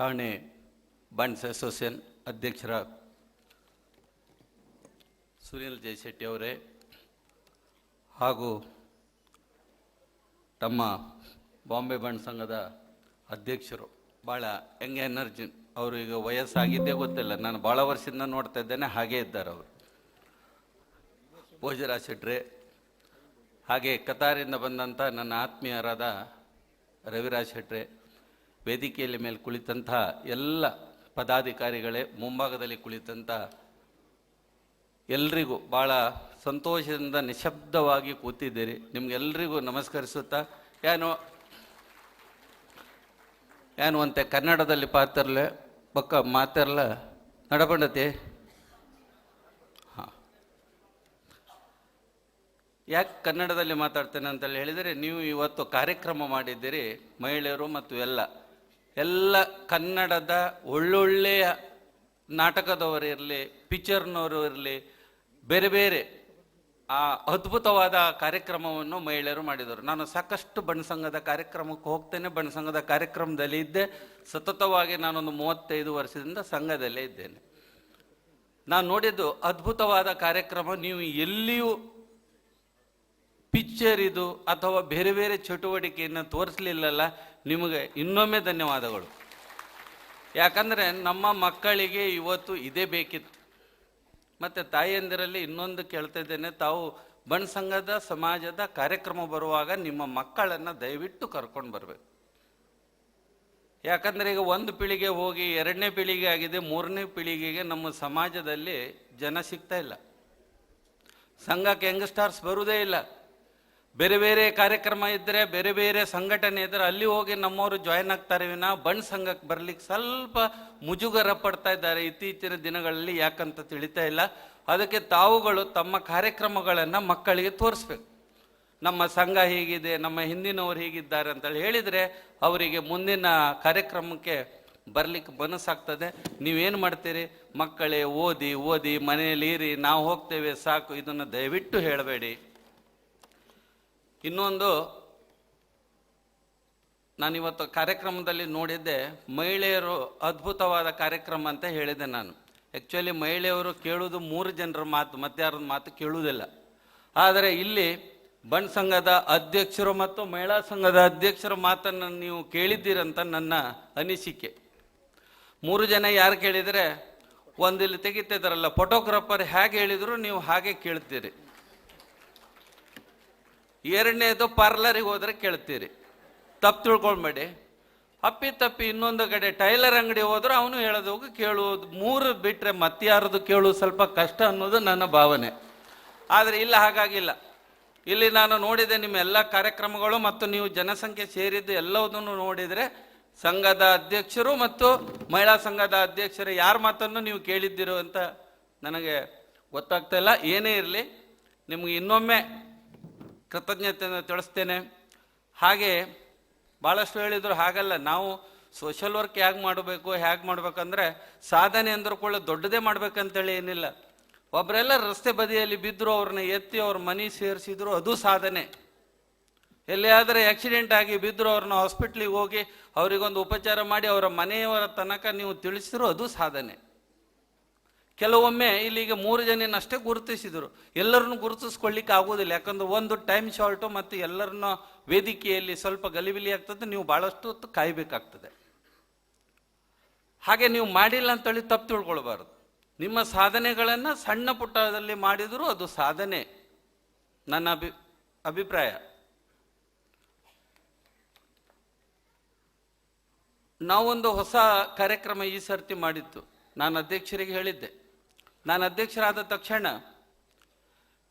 ಠಾಣೆ bonds association ಅಧ್ಯಕ್ಷರ ಸುನೀಲ್ ಜಯಶೆಟ್ಟಿ ಅವರೇ ಹಾಗೂ ತಮ್ಮ ಬಾಂಬೆ ಬಂಡ್ ಸಂಘದ ಅಧ್ಯಕ್ಷರು. ಭಾಳ ಯಂಗ್ ಎನರ್ಜಿ, ಅವರು ಈಗ ವಯಸ್ಸಾಗಿದ್ದೇ ಗೊತ್ತಿಲ್ಲ. ನಾನು ಭಾಳ ವರ್ಷದಿಂದ ನೋಡ್ತಾ ಇದ್ದೇನೆ, ಹಾಗೇ ಇದ್ದಾರೆ ಅವರು. ಭೋಜರಾ ಶೆಟ್ರೆ, ಹಾಗೆ ಕತಾರಿಂದ ಬಂದಂಥ ನನ್ನ ಆತ್ಮೀಯರಾದ ರವಿರಾಜ್ ಶೆಟ್ರೆ ವೇದಿಕೆಯಲ್ಲಿ ಮೇಲೆ ಕುಳಿತಂತಹ ಎಲ್ಲ ಪದಾಧಿಕಾರಿಗಳೇ, ಮುಂಭಾಗದಲ್ಲಿ ಕುಳಿತಂಥ ಎಲ್ರಿಗೂ ಭಾಳ ಸಂತೋಷದಿಂದ ನಿಶಬ್ದವಾಗಿ ಕೂತಿದ್ದೀರಿ. ನಿಮ್ಗೆಲ್ರಿಗೂ ನಮಸ್ಕರಿಸುತ್ತಾ ಏನು ಏನು ಅಂತೆ ಕನ್ನಡದಲ್ಲಿ ಪಾತ್ರಲೆ ಪಕ್ಕ ಮಾತಾರಲ್ಲ ನಡಬಂಡತಿ? ಹಾಂ. ಯಾಕೆ ಕನ್ನಡದಲ್ಲಿ ಮಾತಾಡ್ತೇನೆ ಅಂತೇಳಿ ಹೇಳಿದರೆ, ನೀವು ಇವತ್ತು ಕಾರ್ಯಕ್ರಮ ಮಾಡಿದ್ದೀರಿ, ಮಹಿಳೆಯರು ಮತ್ತು ಎಲ್ಲ. ಎಲ್ಲ ಕನ್ನಡದ ಒಳ್ಳೊಳ್ಳೆಯ ನಾಟಕದವರು ಇರಲಿ, ಪಿಕ್ಚರ್ನವರು ಇರಲಿ, ಬೇರೆ ಬೇರೆ ಆ ಅದ್ಭುತವಾದ ಕಾರ್ಯಕ್ರಮವನ್ನು ಮಹಿಳೆಯರು ಮಾಡಿದರು. ನಾನು ಸಾಕಷ್ಟು ಬಣ್ಣಸಂಘದ ಕಾರ್ಯಕ್ರಮಕ್ಕೆ ಹೋಗ್ತೇನೆ. ಬಣ್ಣಸಂಘದ ಕಾರ್ಯಕ್ರಮದಲ್ಲಿ ಇದ್ದೆ. ಸತತವಾಗಿ ನಾನೊಂದು ಮೂವತ್ತೈದು ವರ್ಷದಿಂದ ಸಂಘದಲ್ಲೇ ಇದ್ದೇನೆ. ನಾನು ನೋಡಿದ್ದು ಅದ್ಭುತವಾದ ಕಾರ್ಯಕ್ರಮ. ನೀವು ಎಲ್ಲಿಯೂ ಪಿಕ್ಚರ್ ಇದು ಅಥವಾ ಬೇರೆ ಬೇರೆ ಚಟುವಟಿಕೆಯನ್ನು ತೋರಿಸಲಿಲ್ಲಲ್ಲ, ನಿಮಗೆ ಇನ್ನೊಮ್ಮೆ ಧನ್ಯವಾದಗಳು. ಯಾಕಂದರೆ ನಮ್ಮ ಮಕ್ಕಳಿಗೆ ಇವತ್ತು ಇದೇ ಬೇಕಿತ್ತು. ಮತ್ತು ತಾಯಿಯಂದಿರಲ್ಲಿ ಇನ್ನೊಂದು ಕೇಳ್ತಾ ಇದ್ದೇನೆ, ತಾವು ಬಣ್ಣ ಸಂಘದ ಸಮಾಜದ ಕಾರ್ಯಕ್ರಮ ಬರುವಾಗ ನಿಮ್ಮ ಮಕ್ಕಳನ್ನು ದಯವಿಟ್ಟು ಕರ್ಕೊಂಡು ಬರಬೇಕು. ಯಾಕಂದರೆ ಈಗ ಒಂದು ಪೀಳಿಗೆ ಹೋಗಿ ಎರಡನೇ ಪೀಳಿಗೆ ಆಗಿದೆ, ಮೂರನೇ ಪೀಳಿಗೆಗೆ ನಮ್ಮ ಸಮಾಜದಲ್ಲಿ ಜನ ಸಿಗ್ತಾ ಇಲ್ಲ. ಸಂಘಕ್ಕೆ ಯಂಗ್ಸ್ಟಾರ್ಸ್ ಬರುವುದೇ ಇಲ್ಲ. ಬೇರೆ ಬೇರೆ ಕಾರ್ಯಕ್ರಮ ಇದ್ದರೆ ಬೇರೆ ಬೇರೆ ಸಂಘಟನೆ ಇದ್ದರೆ ಅಲ್ಲಿ ಹೋಗಿ ನಮ್ಮವರು ಜಾಯ್ನ್ ಆಗ್ತಾರೆ ವಿನ. ಬಣ್ಣ ಸಂಘಕ್ಕೆ ಬರ್ಲಿಕ್ಕೆ ಸ್ವಲ್ಪ ಮುಜುಗರ ಪಡ್ತಾ ಇದ್ದಾರೆ ಇತ್ತೀಚಿನ ದಿನಗಳಲ್ಲಿ, ಯಾಕಂತ ತಿಳಿತಾ ಇಲ್ಲ. ಅದಕ್ಕೆ ತಾವುಗಳು ತಮ್ಮ ಕಾರ್ಯಕ್ರಮಗಳನ್ನು ಮಕ್ಕಳಿಗೆ ತೋರಿಸ್ಬೇಕು. ನಮ್ಮ ಸಂಘ ಹೀಗಿದೆ, ನಮ್ಮ ಹಿಂದಿನವರು ಹೀಗಿದ್ದಾರೆ ಅಂತೇಳಿ ಹೇಳಿದರೆ ಅವರಿಗೆ ಮುಂದಿನ ಕಾರ್ಯಕ್ರಮಕ್ಕೆ ಬರ್ಲಿಕ್ಕೆ ಮನಸ್ಸಾಗ್ತದೆ ನೀವೇನು ಮಾಡ್ತೀರಿ? ಮಕ್ಕಳೇ, ಓದಿ ಓದಿ ಮನೆಯಲ್ಲಿ ಇರಿ, ನಾವು ಹೋಗ್ತೇವೆ, ಸಾಕು. ಇದನ್ನು ದಯವಿಟ್ಟು ಹೇಳಬೇಡಿ. ಇನ್ನೊಂದು, ನಾನಿವತ್ತು ಕಾರ್ಯಕ್ರಮದಲ್ಲಿ ನೋಡಿದ್ದೆ, ಮಹಿಳೆಯರು ಅದ್ಭುತವಾದ ಕಾರ್ಯಕ್ರಮ ಅಂತ ಹೇಳಿದೆ ನಾನು. ಆ್ಯಕ್ಚುಲಿ ಮಹಿಳೆಯರು ಕೇಳುವುದು ಮೂರು ಜನರ ಮಾತು ಮತ್ತಾರದ ಮಾತು ಕೇಳುವುದಿಲ್ಲ. ಆದರೆ ಇಲ್ಲಿ ಬಣ್ ಸಂಘದ ಅಧ್ಯಕ್ಷರು ಮತ್ತು ಮಹಿಳಾ ಸಂಘದ ಅಧ್ಯಕ್ಷರ ಮಾತನ್ನು ನೀವು ಕೇಳಿದ್ದೀರಂತ ನನ್ನ ಅನಿಸಿಕೆ. ಮೂರು ಜನ ಯಾರು ಕೇಳಿದರೆ, ಒಂದಿಲ್ಲಿ ತೆಗಿತಿದ್ದಾರಲ್ಲ ಫೋಟೋಗ್ರಾಫರ್ ಹೇಗೆ ಹೇಳಿದರೂ ನೀವು ಹಾಗೆ ಕೇಳ್ತೀರಿ. ಎರಡನೇದು ಪಾರ್ಲರಿಗೆ ಹೋದರೆ ಕೇಳ್ತೀರಿ. ತಪ್ಪು ತಿಳ್ಕೊಳ್ಬೇಡಿ. ಅಪ್ಪಿ ತಪ್ಪಿ ಇನ್ನೊಂದು ಕಡೆ ಟೈಲರ್ ಅಂಗಡಿ ಹೋದ್ರೆ ಅವನು ಹೇಳೋದು ಕೇಳುವುದು ಮೂರು ಬಿಟ್ಟರೆ ಮತ್ತಾರದು ಕೇಳುವುದು ಸ್ವಲ್ಪ ಕಷ್ಟ ಅನ್ನೋದು ನನ್ನ ಭಾವನೆ. ಆದರೆ ಇಲ್ಲ, ಹಾಗಾಗಿಲ್ಲ. ಇಲ್ಲಿ ನಾನು ನೋಡಿದೆ ನಿಮ್ಮ ಎಲ್ಲ ಕಾರ್ಯಕ್ರಮಗಳು ಮತ್ತು ನೀವು ಜನಸಂಖ್ಯೆ ಸೇರಿದ್ದು ಎಲ್ಲವುದನ್ನು ನೋಡಿದರೆ ಸಂಘದ ಅಧ್ಯಕ್ಷರು ಮತ್ತು ಮಹಿಳಾ ಸಂಘದ ಅಧ್ಯಕ್ಷರು ಯಾರ ಮಾತನ್ನು ನೀವು ಕೇಳಿದ್ದೀರೋ ಅಂತ ನನಗೆ ಗೊತ್ತಾಗ್ತಾ ಇಲ್ಲ. ಏನೇ ಇರಲಿ, ನಿಮಗೆ ಇನ್ನೊಮ್ಮೆ ಕೃತಜ್ಞತೆಯನ್ನು ತಿಳಿಸ್ತೇನೆ. ಹಾಗೆ ಭಾಳಷ್ಟು ಹೇಳಿದರು ಹಾಗಲ್ಲ, ನಾವು ಸೋಷಲ್ ವರ್ಕ್ ಹೇಗೆ ಮಾಡಬೇಕು, ಹೇಗೆ ಮಾಡ್ಬೇಕಂದ್ರೆ ಸಾಧನೆ ಅಂದ್ರೂ ಕೂಡ ದೊಡ್ಡದೇ ಮಾಡ್ಬೇಕಂತೇಳಿ ಏನಿಲ್ಲ. ಒಬ್ಬರೆಲ್ಲ ರಸ್ತೆ ಬದಿಯಲ್ಲಿ ಬಿದ್ದರು ಅವ್ರನ್ನ ಎತ್ತಿ ಅವ್ರ ಮನೆ ಸೇರಿಸಿದ್ರು, ಅದು ಸಾಧನೆ. ಎಲ್ಲಿಯಾದರೆ ಆಕ್ಸಿಡೆಂಟ್ ಆಗಿ ಬಿದ್ದರು ಅವ್ರನ್ನ ಹಾಸ್ಪಿಟ್ಲಿಗೆ ಹೋಗಿ ಅವರಿಗೊಂದು ಉಪಚಾರ ಮಾಡಿ ಅವರ ಮನೆಯವರ ತನಕ ನೀವು ತಿಳಿಸಿದ್ರು, ಅದು ಸಾಧನೆ. ಕೆಲವೊಮ್ಮೆ ಇಲ್ಲಿಗೆ ಮೂರು ಜನನಷ್ಟೇ ಗುರುತಿಸಿದರು. ಎಲ್ಲರನ್ನು ಗುರುತಿಸ್ಕೊಳ್ಳಿಕ್ಕೆ ಆಗೋದಿಲ್ಲ ಯಾಕಂದ್ರೆ ಒಂದು ಟೈಮ್ ಶಾರ್ಟು ಮತ್ತು ಎಲ್ಲರನ್ನ ವೇದಿಕೆಯಲ್ಲಿ ಸ್ವಲ್ಪ ಗಲಿಬಿಲಿ ಆಗ್ತದೆ. ನೀವು ಭಾಳಷ್ಟು ಹೊತ್ತು ಕಾಯಬೇಕಾಗ್ತದೆ. ಹಾಗೆ ನೀವು ಮಾಡಿಲ್ಲ ಅಂತೇಳಿ ತಪ್ಪು ತಿಳ್ಕೊಳ್ಬಾರ್ದು. ನಿಮ್ಮ ಸಾಧನೆಗಳನ್ನು ಸಣ್ಣ ಪುಟ್ಟದಲ್ಲಿ ಮಾಡಿದರೂ ಅದು ಸಾಧನೆ. ನನ್ನ ಅಭಿ, ಅಭಿಪ್ರಾಯ. ನಾವೊಂದು ಹೊಸ ಕಾರ್ಯಕ್ರಮ ಈ ಸರ್ತಿ ಮಾಡಿತ್ತು ನಾನು ಅಧ್ಯಕ್ಷರಿಗೆ ಹೇಳಿದ್ದೆ. ನಾನು ಅಧ್ಯಕ್ಷರಾದ ತಕ್ಷಣ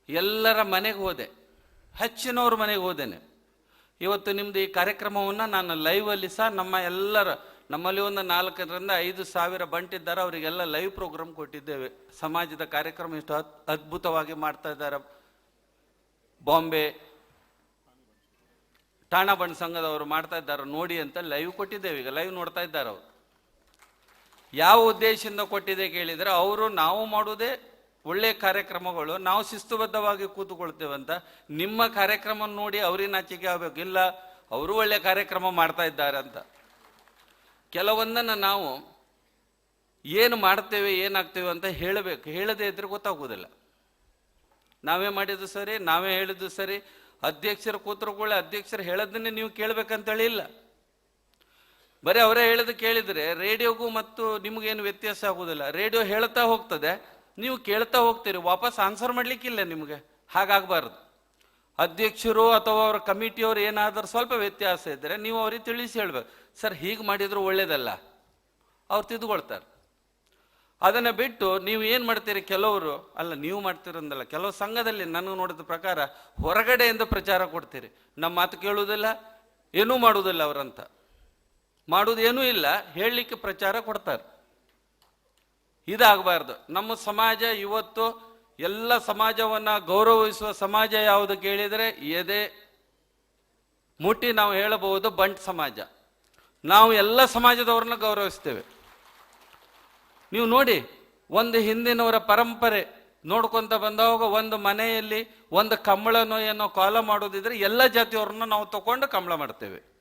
ಎಲ್ಲರ ಮನೆಗೆ ಹೋದೆ. ಹೆಚ್ಚಿನವ್ರ ಮನೆಗೆ ಹೋದೇನೆ. ಇವತ್ತು ನಿಮ್ಮದು ಈ ಕಾರ್ಯಕ್ರಮವನ್ನು ನಾನು ಲೈವಲ್ಲಿ ಸಹ ನಮ್ಮ ಎಲ್ಲರ, ನಮ್ಮಲ್ಲಿ ಒಂದು ನಾಲ್ಕರಿಂದ ಐದು ಸಾವಿರ ಬಂಟಿದ್ದಾರೆ ಅವರಿಗೆಲ್ಲ ಲೈವ್ ಪ್ರೋಗ್ರಾಮ್ ಕೊಟ್ಟಿದ್ದೇವೆ. ಸಮಾಜದ ಕಾರ್ಯಕ್ರಮ ಇಷ್ಟು ಅದ್- ಅದ್ಭುತವಾಗಿ ಮಾಡ್ತಾ ಇದ್ದಾರೆ. ಬಾಂಬೆ, ಠಾಣಾ ಸಂಘದವರು ಮಾಡ್ತಾ ಇದ್ದಾರೆ. ನೋಡಿ ಅಂತ ಲೈವ್ ಕೊಟ್ಟಿದ್ದೇವೆ. ಈಗ ಲೈವ್ ನೋಡ್ತಾ ಇದ್ದಾರೆ ಅವರು. ಯಾವ ಉದ್ದೇಶದಿಂದ ಕೊಟ್ಟಿದೆ ಕೇಳಿದರೆ ಅವರು ನಾವು ಮಾಡುವುದೇ ಒಳ್ಳೆಯ ಕಾರ್ಯಕ್ರಮಗಳು, ನಾವು ಶಿಸ್ತುಬದ್ಧವಾಗಿ ಅಂತ ನಿಮ್ಮ ಕಾರ್ಯಕ್ರಮ ನೋಡಿ ಅವ್ರಿಗೆ ನಾಚಿಕೆ ಆಗಬೇಕು. ಇಲ್ಲ, ಅವರು ಒಳ್ಳೆಯ ಕಾರ್ಯಕ್ರಮ ಮಾಡ್ತಾ ಇದ್ದಾರೆ ಅಂತ. ಕೆಲವೊಂದನ್ನು ನಾವು ಏನು ಮಾಡ್ತೇವೆ, ಏನಾಗ್ತೇವೆ ಅಂತ ಹೇಳಬೇಕು. ಹೇಳದೇ ಇದ್ರೆ ಗೊತ್ತಾಗೋದಿಲ್ಲ ನಾವೇ ಮಾಡಿದ್ದು ಸರಿ, ನಾವೇ ಹೇಳಿದ್ದು ಸರಿ. ಅಧ್ಯಕ್ಷರು ಕೂತ್ರುಕೊಳ್ಳಿ ಅಧ್ಯಕ್ಷರು ಹೇಳೋದನ್ನೇ ನೀವು ಕೇಳಬೇಕಂತೇಳಿ ಇಲ್ಲ. ಬರೀ ಅವರೇ ಹೇಳಿದ ಕೇಳಿದರೆ ರೇಡಿಯೋಗೂ ಮತ್ತು ನಿಮಗೇನು ವ್ಯತ್ಯಾಸ ಆಗೋದಿಲ್ಲ. ರೇಡಿಯೋ ಹೇಳ್ತಾ ಹೋಗ್ತದೆ, ನೀವು ಕೇಳ್ತಾ ಹೋಗ್ತೀರಿ, ವಾಪಸ್ ಆನ್ಸರ್ ಮಾಡಲಿಕ್ಕಿಲ್ಲ ನಿಮಗೆ, ಹಾಗಾಗಬಾರ್ದು. ಅಧ್ಯಕ್ಷರು ಅಥವಾ ಅವರ ಕಮಿಟಿಯವರು ಏನಾದರೂ ಸ್ವಲ್ಪ ವ್ಯತ್ಯಾಸ ಇದ್ದರೆ ನೀವು ಅವ್ರಿಗೆ ತಿಳಿಸಿ ಹೇಳ್ಬೇಕು, ಸರ್, ಹೀಗೆ ಮಾಡಿದ್ರು ಒಳ್ಳೇದಲ್ಲ. ಅವ್ರು ತಿದ್ದುಕೊಳ್ತಾರೆ ಅದನ್ನು ಬಿಟ್ಟು ನೀವು ಏನು ಮಾಡ್ತೀರಿ, ಕೆಲವರು, ಅಲ್ಲ, ನೀವು ಮಾಡ್ತೀರಂದಲ್ಲ, ಕೆಲವು ಸಂಘದಲ್ಲಿ ನನಗೆ ನೋಡಿದ ಪ್ರಕಾರ ಹೊರಗಡೆಯಿಂದ ಪ್ರಚಾರ ಕೊಡ್ತೀರಿ. ನಮ್ಮ ಮಾತು ಕೇಳುವುದಿಲ್ಲ, ಏನೂ ಮಾಡುವುದಿಲ್ಲ ಅವರಂತ. ಮಾಡುವುದೇನೂ ಇಲ್ಲ, ಹೇಳಲಿಕ್ಕೆ ಪ್ರಚಾರ ಕೊಡ್ತಾರೆ. ಇದಾಗಬಾರ್ದು. ನಮ್ಮ ಸಮಾಜ ಇವತ್ತು ಎಲ್ಲ ಸಮಾಜವನ್ನು ಗೌರವಿಸುವ ಸಮಾಜ ಯಾವುದು ಕೇಳಿದರೆ, ಎದೆ ಮುಟ್ಟಿ ನಾವು ಹೇಳಬಹುದು ಬಂಟ್ ಸಮಾಜ. ನಾವು ಎಲ್ಲ ಸಮಾಜದವ್ರನ್ನ ಗೌರವಿಸ್ತೇವೆ. ನೀವು ನೋಡಿ, ಒಂದು ಹಿಂದಿನವರ ಪರಂಪರೆ ನೋಡ್ಕೊಂತ ಬಂದಾಗ ಒಂದು ಮನೆಯಲ್ಲಿ ಒಂದು ಕಂಬಳನೋ ಏನೋ ಕಾಲ ಮಾಡೋದಿದ್ರೆ ಎಲ್ಲ ಜಾತಿಯವ್ರನ್ನ ನಾವು ತಗೊಂಡು ಕಂಬಳ ಮಾಡ್ತೇವೆ.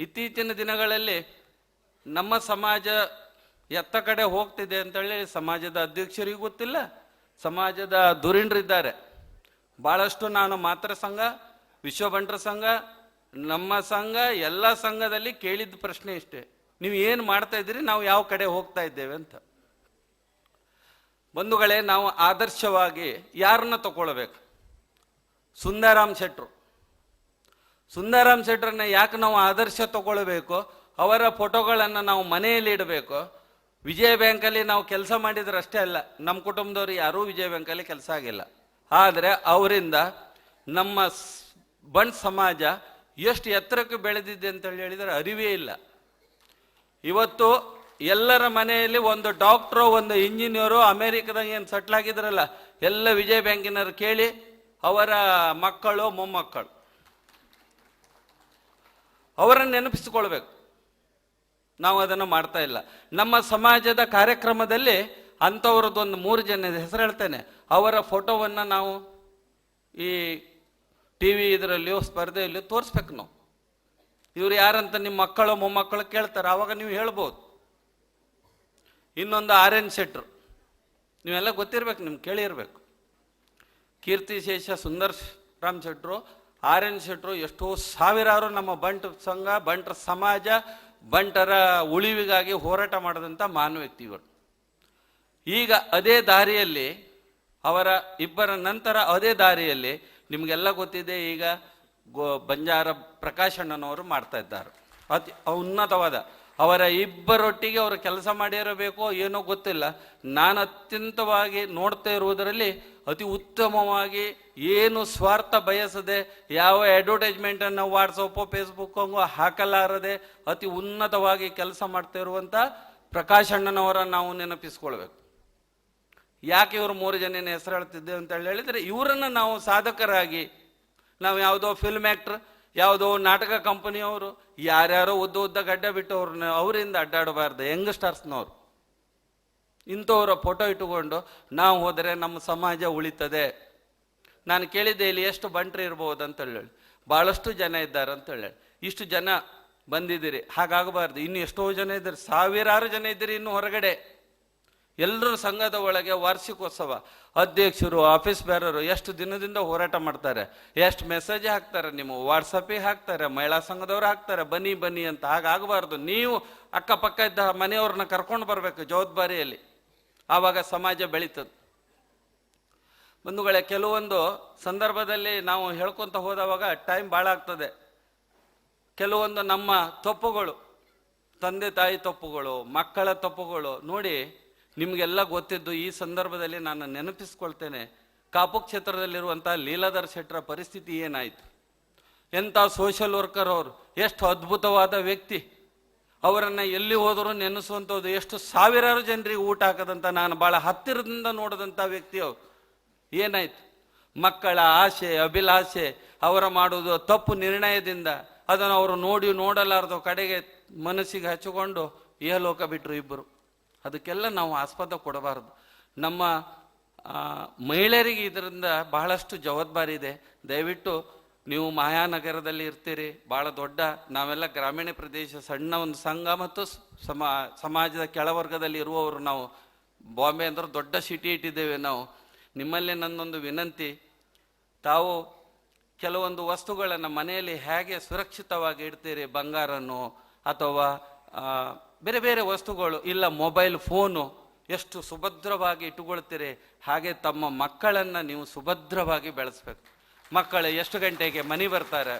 ಇತ್ತೀಚಿನ ದಿನಗಳಲ್ಲಿ ನಮ್ಮ ಸಮಾಜ ಎತ್ತ ಕಡೆ ಹೋಗ್ತಿದೆ ಅಂತೇಳಿ ಸಮಾಜದ ಅಧ್ಯಕ್ಷರಿಗೂ ಗೊತ್ತಿಲ್ಲ, ಸಮಾಜದ ಧುರೀಣರಿದ್ದಾರೆ. ಭಾಳಷ್ಟು ನಾನು ಮಾತ್ರ ಸಂಘ ವಿಶ್ವ ಬಂಟರ ಸಂಘ, ನಮ್ಮ ಸಂಘ, ಎಲ್ಲ ಸಂಘದಲ್ಲಿ ಕೇಳಿದ ಪ್ರಶ್ನೆ ಇಷ್ಟೇ, ನೀವು ಏನು ಮಾಡ್ತಾ ಇದ್ದೀರಿ, ನಾವು ಯಾವ ಕಡೆ ಹೋಗ್ತಾ ಇದ್ದೇವೆ ಅಂತ. ಬಂಧುಗಳೇ, ನಾವು ಆದರ್ಶವಾಗಿ ಯಾರನ್ನ ತಗೊಳ್ಬೇಕು? ಸುಂದರಾಮ್ ಶೆಟ್ರು. ಸುಂದರಾಮ್ ಶೆಟ್ಟರನ್ನ ಯಾಕೆ ನಾವು ಆದರ್ಶ ತಗೊಳ್ಬೇಕು? ಅವರ ಫೋಟೋಗಳನ್ನು ನಾವು ಮನೆಯಲ್ಲಿ ಇಡಬೇಕು. ವಿಜಯ ಬ್ಯಾಂಕಲ್ಲಿ ನಾವು ಕೆಲಸ ಮಾಡಿದ್ರೆ ಅಷ್ಟೇ ಅಲ್ಲ ನಮ್ಮ ಕುಟುಂಬದವ್ರು ಯಾರೂ ವಿಜಯ ಬ್ಯಾಂಕಲ್ಲಿ ಕೆಲಸ ಆಗಿಲ್ಲ. ಆದರೆ ಅವರಿಂದ ನಮ್ಮ ಬಂಡ್ ಸಮಾಜ ಎಷ್ಟು ಎತ್ತರಕ್ಕೆ ಬೆಳೆದಿದೆ ಅಂತ ಹೇಳಿದರೆ ಅರಿವೇ ಇಲ್ಲ. ಇವತ್ತು ಎಲ್ಲರ ಮನೆಯಲ್ಲಿ ಒಂದು ಡಾಕ್ಟ್ರು, ಒಂದು ಇಂಜಿನಿಯರು ಅಮೇರಿಕದಾಗ ಏನು ಸೆಟ್ಲ್ ಆಗಿದ್ರಲ್ಲ, ಎಲ್ಲ ವಿಜಯ ಬ್ಯಾಂಕಿನವರು ಕೇಳಿ ಅವರ ಮಕ್ಕಳು, ಮೊಮ್ಮಕ್ಕಳು. ಅವರನ್ನು ನೆನಪಿಸಿಕೊಳ್ಬೇಕು. ನಾವು ಅದನ್ನು ಮಾಡ್ತಾ ಇಲ್ಲ. ನಮ್ಮ ಸಮಾಜದ ಕಾರ್ಯಕ್ರಮದಲ್ಲಿ ಅಂಥವ್ರದ್ದೊಂದು ಮೂರು ಜನ ಹೆಸರು ಹೇಳ್ತೇನೆ. ಅವರ ಫೋಟೋವನ್ನು ನಾವು ಈ ಟಿ ವಿ ಇದರಲ್ಲಿಯೋ ಸ್ಪರ್ಧೆಯಲ್ಲಿಯೋ ತೋರಿಸ್ಬೇಕು ನಾವು. ಇವ್ರು ಯಾರಂತ ನಿಮ್ಮ ಮಕ್ಕಳು, ಮೊಮ್ಮಕ್ಕಳು ಕೇಳ್ತಾರೆ ಆವಾಗ ನೀವು ಹೇಳ್ಬೋದು. ಇನ್ನೊಂದು ಆರ್ ಎನ್ ಶೆಟ್ರು ನೀವೆಲ್ಲ ಗೊತ್ತಿರ್ಬೇಕು, ನಿಮ್ಗೆ ಕೇಳಿರ್ಬೇಕು. ಕೀರ್ತಿ ಶೇಷ ಸುಂದರ್ ರಾಮ್ ಶೆಟ್ರು ಆರ್ ಎನ್ ಶೆಟ್ರು ಎಷ್ಟೋ ಸಾವಿರಾರು ನಮ್ಮ ಬಂಟ್ ಸಂಘ, ಬಂಟರ ಸಮಾಜ, ಬಂಟರ ಉಳಿವಿಗಾಗಿ ಹೋರಾಟ ಮಾಡಿದಂಥ ಮಾನ ವ್ಯಕ್ತಿಗಳು. ಈಗ ಅದೇ ದಾರಿಯಲ್ಲಿ, ಅವರ ಇಬ್ಬರ ನಂತರ ಅದೇ ದಾರಿಯಲ್ಲಿ ನಿಮಗೆಲ್ಲ ಗೊತ್ತಿದೆ, ಈಗ ಗೋ ಬಂಜಾರ ಪ್ರಕಾಶಣ್ಣನವರು ಮಾಡ್ತಾ ಇದ್ದಾರೆ. ಅತಿ ಉನ್ನತವಾದ ಅವರ ಇಬ್ಬರೊಟ್ಟಿಗೆ ಅವರು ಕೆಲಸ ಮಾಡಿರಬೇಕೋ ಏನೋ ಗೊತ್ತಿಲ್ಲ. ನಾನು ಅತ್ಯಂತವಾಗಿ ನೋಡ್ತಾ ಇರುವುದರಲ್ಲಿ ಅತಿ ಉತ್ತಮವಾಗಿ ಏನು ಸ್ವಾರ್ಥ ಬಯಸದೆ ಯಾವ ಅಡ್ವರ್ಟೈಸ್ಮೆಂಟನ್ನು ವಾಟ್ಸಪ್ಪು ಫೇಸ್ಬುಕ್ಕಂಗು ಹಾಕಲಾರದೆ ಅತಿ ಉನ್ನತವಾಗಿ ಕೆಲಸ ಮಾಡ್ತಾ ಇರುವಂಥ ಪ್ರಕಾಶ್ ಅಣ್ಣನವರ ನಾವು ನೆನಪಿಸ್ಕೊಳ್ಬೇಕು. ಯಾಕೆ ಇವರು ಮೂರು ಜನ ಹೆಸರು ಹೇಳ್ತಿದ್ದೇವೆ ಅಂತ ಹೇಳಿದರೆ ಇವರನ್ನು ನಾವು ಸಾಧಕರಾಗಿ, ನಾವು ಯಾವುದೋ ಫಿಲ್ಮ್ ಆ್ಯಕ್ಟ್ರ್ ಯಾವುದೋ ನಾಟಕ ಕಂಪನಿಯವರು ಯಾರ್ಯಾರೋ ಉದ್ದ ಉದ್ದ ಗಡ್ಡ ಬಿಟ್ಟವ್ರನ್ನ ಅವರಿಂದ ಅಡ್ಡಾಡಬಾರ್ದು ಯಂಗ್ಸ್ಟರ್ಸ್ನವ್ರು ಇಂಥವರ ಫೋಟೋ ಇಟ್ಟುಕೊಂಡು ನಾವು ಹೋದರೆ ನಮ್ಮ ಸಮಾಜ ಉಳಿತದೆ. ನಾನು ಕೇಳಿದ್ದೆ ಇಲ್ಲಿ ಎಷ್ಟು ಬಂಟ್ರಿ ಇರ್ಬೋದು ಅಂತ ಹೇಳಿ. ಭಾಳಷ್ಟು ಜನ ಇದ್ದಾರೆ ಅಂತ ಹೇಳಿ. ಇಷ್ಟು ಜನ ಬಂದಿದ್ದೀರಿ, ಹಾಗಾಗಬಾರ್ದು. ಇನ್ನು ಎಷ್ಟೋ ಜನ ಇದ್ದಾರೆ, ಸಾವಿರಾರು ಜನ ಇದ್ದೀರಿ ಇನ್ನು ಹೊರಗಡೆ. ಎಲ್ಲರೂ ಸಂಘದ ಒಳಗೆ ವಾರ್ಷಿಕೋತ್ಸವ. ಅಧ್ಯಕ್ಷರು ಆಫೀಸ್ ಬೇರರು ಎಷ್ಟು ದಿನದಿಂದ ಹೋರಾಟ ಮಾಡ್ತಾರೆ, ಎಷ್ಟು ಮೆಸೇಜ್ ಹಾಕ್ತಾರೆ, ನಿಮ್ಮ ವಾಟ್ಸಪ್ಪಿಗೆ ಹಾಕ್ತಾರೆ, ಮಹಿಳಾ ಸಂಘದವ್ರು ಹಾಕ್ತಾರೆ, ಬನ್ನಿ ಬನ್ನಿ ಅಂತ ಹಾಗಾಗಬಾರ್ದು. ನೀವು ಅಕ್ಕಪಕ್ಕ ಇದ್ದ ಮನೆಯವ್ರನ್ನ ಕರ್ಕೊಂಡು ಬರಬೇಕು ಜವಾಬ್ದಾರಿಯಲ್ಲಿ. ಆವಾಗ ಸಮಾಜ ಬೆಳೀತದೆ. ಬಂಧುಗಳೇ, ಕೆಲವೊಂದು ಸಂದರ್ಭದಲ್ಲಿ ನಾವು ಹೇಳ್ಕೊತ ಹೋದವಾಗ ಟೈಮ್ ಭಾಳ ಆಗ್ತದೆ. ಕೆಲವೊಂದು ನಮ್ಮ ತಪ್ಪುಗಳು, ತಂದೆ, ತಾಯಿ ತಪ್ಪುಗಳು, ಮಕ್ಕಳ ತಪ್ಪುಗಳು ನೋಡಿ ನಿಮಗೆಲ್ಲ ಗೊತ್ತಿದ್ದು ಈ ಸಂದರ್ಭದಲ್ಲಿ ನಾನು ನೆನಪಿಸ್ಕೊಳ್ತೇನೆ. ಕಾಪು ಕ್ಷೇತ್ರದಲ್ಲಿರುವಂಥ ಲೀಲಾಧರ್ ಶೆಟ್ಟರ ಪರಿಸ್ಥಿತಿ ಏನಾಯಿತು? ಎಂಥ ಸೋಷಿಯಲ್ ವರ್ಕರ್ ಅವರು, ಎಷ್ಟು ಅದ್ಭುತವಾದ ವ್ಯಕ್ತಿ. ಅವರನ್ನು ಎಲ್ಲಿ ಹೋದರೂ ನೆನೆಸುವಂಥದ್ದು ಎಷ್ಟು ಸಾವಿರಾರು ಜನರಿಗೆ ಊಟ ಹಾಕದಂತ ನಾನು ಭಾಳ ಹತ್ತಿರದಿಂದ ನೋಡಿದಂಥ ವ್ಯಕ್ತಿ ಅವರು. ಏನಾಯ್ತು? ಮಕ್ಕಳ ಆಸೆ, ಅಭಿಲಾಷೆ, ಅವರ ಮಾಡುವುದು ತಪ್ಪು ನಿರ್ಣಯದಿಂದ ಅದನ್ನು ಅವರು ನೋಡಿ ನೋಡಲಾರದು ಕಡೆಗೆ ಮನಸ್ಸಿಗೆ ಹಚ್ಚಿಕೊಂಡು ಇಹಲೋಕ ಬಿಟ್ಟರು ಇಬ್ಬರು ಅದಕ್ಕೆಲ್ಲ ನಾವು ಆಸ್ಪದ ಕೊಡಬಾರದು. ನಮ್ಮ ಮಹಿಳೆಯರಿಗೆ ಇದರಿಂದ ಬಹಳಷ್ಟು ಜವಾಬ್ದಾರಿ ಇದೆ. ದಯವಿಟ್ಟು ನೀವು ಮಾಯಾನಗರದಲ್ಲಿ ಇರ್ತೀರಿ ಭಾಳ ದೊಡ್ಡ, ನಾವೆಲ್ಲ ಗ್ರಾಮೀಣ ಪ್ರದೇಶ, ಸಣ್ಣ ಒಂದು ಸಂಘ ಮತ್ತು ಸಮಾ, ಸಮಾಜದ ಕೆಳವರ್ಗದಲ್ಲಿ ಇರುವವರು ನಾವು. ಬಾಂಬೆ ಅಂದ್ರೆ ದೊಡ್ಡ ಸಿಟಿ ಇಟ್ಟಿದ್ದೇವೆ ನಾವು. ನಿಮ್ಮಲ್ಲಿ ನನ್ನೊಂದು ವಿನಂತಿ, ತಾವು ಕೆಲವೊಂದು ವಸ್ತುಗಳನ್ನು ಮನೆಯಲ್ಲಿ ಹೇಗೆ ಸುರಕ್ಷಿತವಾಗಿ ಇಡ್ತೀರಿ ಬಂಗಾರನ್ನು ಅಥವಾ ಬೇರೆ ಬೇರೆ ವಸ್ತುಗಳು ಇಲ್ಲ ಮೊಬೈಲ್ ಫೋನು ಎಷ್ಟು ಸುಭದ್ರವಾಗಿ ಇಟ್ಟುಕೊಳ್ತೀರಿ? ಹಾಗೆ ತಮ್ಮ ಮಕ್ಕಳನ್ನು ನೀವು ಸುಭದ್ರವಾಗಿ ಬೆಳೆಸ್ಬೇಕು. ಮಕ್ಕಳು ಎಷ್ಟು ಗಂಟೆಗೆ ಮನೆ ಬರ್ತಾರೆ?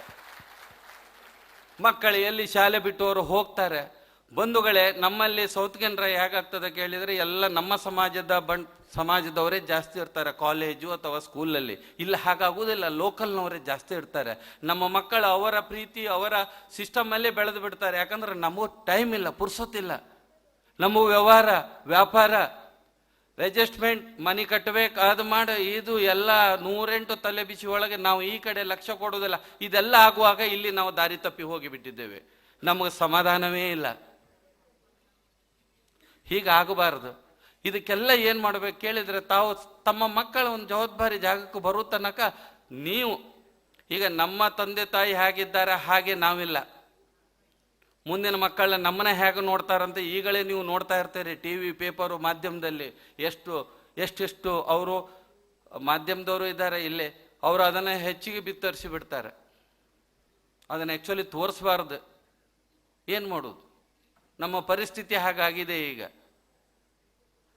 ಮಕ್ಕಳು ಎಲ್ಲಿ ಶಾಲೆ ಬಿಟ್ಟವರು ಹೋಗ್ತಾರೆ? ಬಂಧುಗಳೇ, ನಮ್ಮಲ್ಲಿ ಸೌತ್ ಕೆನರಾ ಹೇಗಾಗ್ತದೆ ಕೇಳಿದರೆ ಎಲ್ಲ ನಮ್ಮ ಸಮಾಜದ ಬಣ್ ಸಮಾಜದವರೇ ಜಾಸ್ತಿ ಇರ್ತಾರೆ ಕಾಲೇಜು ಅಥವಾ ಸ್ಕೂಲಲ್ಲಿ ಇಲ್ಲ, ಹಾಗಾಗುವುದಿಲ್ಲ ಲೋಕಲ್ನವರೇ ಜಾಸ್ತಿ ಇರ್ತಾರೆ. ನಮ್ಮ ಮಕ್ಕಳು ಅವರ ಪ್ರೀತಿ, ಅವರ ಸಿಸ್ಟಮಲ್ಲೇ ಬೆಳೆದು ಬಿಡ್ತಾರೆ. ಯಾಕಂದ್ರೆ ನಮಗೂ ಟೈಮ್ ಇಲ್ಲ, ಪುರ್ಸೊತ್ತಿಲ್ಲ. ನಮ್ಮ ವ್ಯವಹಾರ, ವ್ಯಾಪಾರ ಅಡ್ಜಸ್ಟ್ಮೆಂಟ್ ಮನಿ ಕಟ್ಟಬೇಕು ಅದು ಮಾಡಿ, ಇದು ಎಲ್ಲ ನೂರೆಂಟು ತಲೆ ಬಿಸಿ ಒಳಗೆ ನಾವು ಈ ಕಡೆ ಲಕ್ಷ ಕೊಡೋದಿಲ್ಲ ಇದೆಲ್ಲ ಆಗುವಾಗ ಇಲ್ಲಿ ನಾವು ದಾರಿ ತಪ್ಪಿ ಹೋಗಿಬಿಟ್ಟಿದ್ದೇವೆ ನಮಗೆ ಸಮಾಧಾನವೇ ಇಲ್ಲ. ಹೀಗಾಗಬಾರದು. ಇದಕ್ಕೆಲ್ಲ ಏನು ಮಾಡ್ಬೇಕು ಕೇಳಿದರೆ ತಾವು ತಮ್ಮ ಮಕ್ಕಳ ಒಂದು ಜವಾಬ್ದಾರಿ ಜಾಗಕ್ಕೆ ಬರೋ ತನಕ ನೀವು, ಈಗ ನಮ್ಮ ತಂದೆ ತಾಯಿ ಹೇಗಿದ್ದಾರೆ ಹಾಗೆ ನಾವಿಲ್ಲ. ಮುಂದಿನ ಮಕ್ಕಳನ್ನ ನಮ್ಮನ್ನ ಹೇಗೆ ನೋಡ್ತಾರಂತ ಈಗಲೇ ನೀವು ನೋಡ್ತಾ ಇರ್ತೀರಿ ಟಿ ವಿ, ಪೇಪರು, ಮಾಧ್ಯಮದಲ್ಲಿ ಎಷ್ಟು, ಎಷ್ಟೆಷ್ಟು ಅವರು ಮಾಧ್ಯಮದವರು ಇದ್ದಾರೆ ಇಲ್ಲಿ, ಅವರು ಅದನ್ನು ಹೆಚ್ಚಿಗೆ ಬಿತ್ತರಿಸಿ ಬಿಡ್ತಾರೆ. ಅದನ್ನು ಆ್ಯಕ್ಚುಲಿ ತೋರಿಸ್ಬಾರ್ದು. ಏನು ಮಾಡೋದು? ನಮ್ಮ ಪರಿಸ್ಥಿತಿ ಹಾಗಾಗಿದೆ ಈಗ.